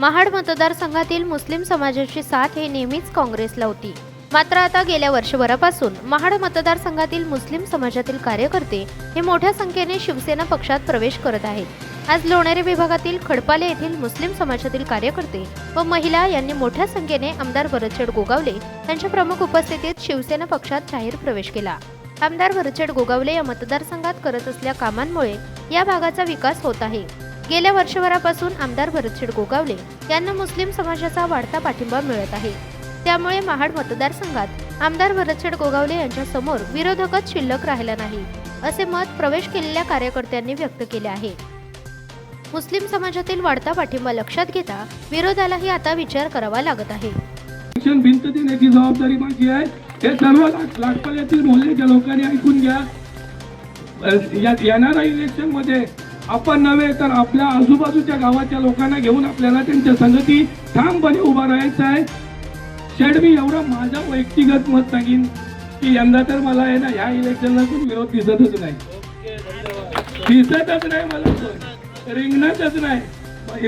महाड मतदारसंघातील मुस्लिम समाजाची साथ हे नेहमीच काँग्रेसला होती. मात्र आता गेल्या वर्षभरापासून महाड मतदारसंघातील मुस्लिम समाजातील कार्यकर्ते हे मोठ्या संख्येने शिवसेना पक्षात प्रवेश करत आहेत. आज लोणेरे विभागातील खडपाले येथील मुस्लिम समाजातील कार्यकर्ते व महिला यांनी मोठ्या संख्येने आमदार भरतशेड गोगावले यांच्या प्रमुख उपस्थितीत शिवसेना पक्षात जाहीर प्रवेश केला. आमदार भरतशेड गोगावले या मतदारसंघात करत असल्या कामांमुळे या भागाचा विकास होत आहे. गेल्या वर्षभरापासून आमदार भरतशेठ गोगावले यांना मुस्लिम समाजाचा वाढता पाठिंबा मिळत आहे. त्यामुळे महाड मतदारसंघात आमदार भरतशेड गोगावले यांच्या समोर विरोधकच शिल्लक राहिला नाही असे मत प्रवेश केलेल्या कार्यकर्त्यांनी व्यक्त केले आहे. मुस्लिम समाजातील वाढता पाठिंबा लक्षात घेता विरोधालाही आता विचार करावा लागत आहे. शिक्षण भिंत देण्याची जबाबदारी माझी आहे हे सर्व लागपाल्यातील मोहल्ल्याच्या लोकांनी ऐकून घ्या. येणाऱ्या इलेक्शनमध्ये आपण नव्हे तर आपल्या आजूबाजूच्या गावाच्या लोकांना घेऊन आपल्याला त्यांच्या संगती ठामपणे उभा राहायचं आहे. शेड मी एवढं माझं वैयक्तिगत मत सांगेन की यंदा तर मला आहे ना ह्या इलेक्शनला पण विरोध दिसतच नाही. दिसतच नाही मला कोण. रिंगणातच नाही.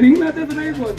रिंगणातच नाही कोण.